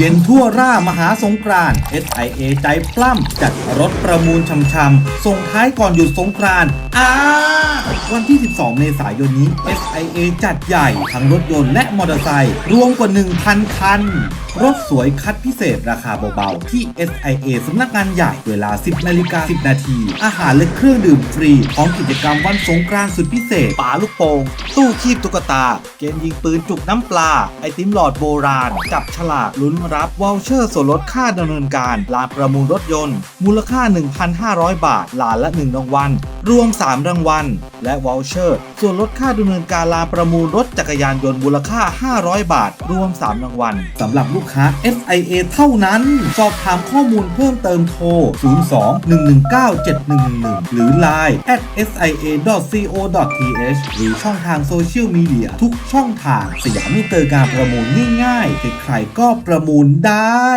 เย็นทั่วร่ามหาสงกรานต์ SIA ใจปล้ำจัดรถประมูลช่ำๆส่งท้ายก่อนหยุดสงกรานต์อ้า วันที่ 12 เมษายนนี้ SIA จัดใหญ่ ทั้งรถยนต์และมอเตอร์ไซค์รวมกว่า 1,000 คัน รถสวยคัดพิเศษราคาเบาๆ ที่ SIA สำนักงานใหญ่เวลา 10 นาฬิกา 10 นาที อาหารและเครื่องดื่มฟรี พร้อมกิจกรรมวันสงกรานต์สุดพิเศษป่าลูกโป่งตู้คีบตุ๊กตา เกมยิงปืนจุกน้ำปลา ไอติมหลอดโบราณ จับฉลากลุ้นรับวอลเชอร์ส่วนลดค่าดำเนินการลานประมูลรถยนต์ มูลค่า 1,500 บาทลานละ 1 รางวัลรวม 3 รางวัลและวอลเชอร์ ส่วนลดค่าดำเนินการลานประมูลรถจักรยานยนต์มูลค่า 500 บาท รวม 3 รางวัลสำหรับลูกค้า FIA เท่านั้น สอบถามข้อมูลเพิ่มเติมโทร 02-119-7111 หรือ Line at sia.co.th หรือช่องทางโซเชียลมีเดียทุกช่องทาง สยามมิเตอร์การประมูลง่ายๆ ใครๆก็ประมูลได้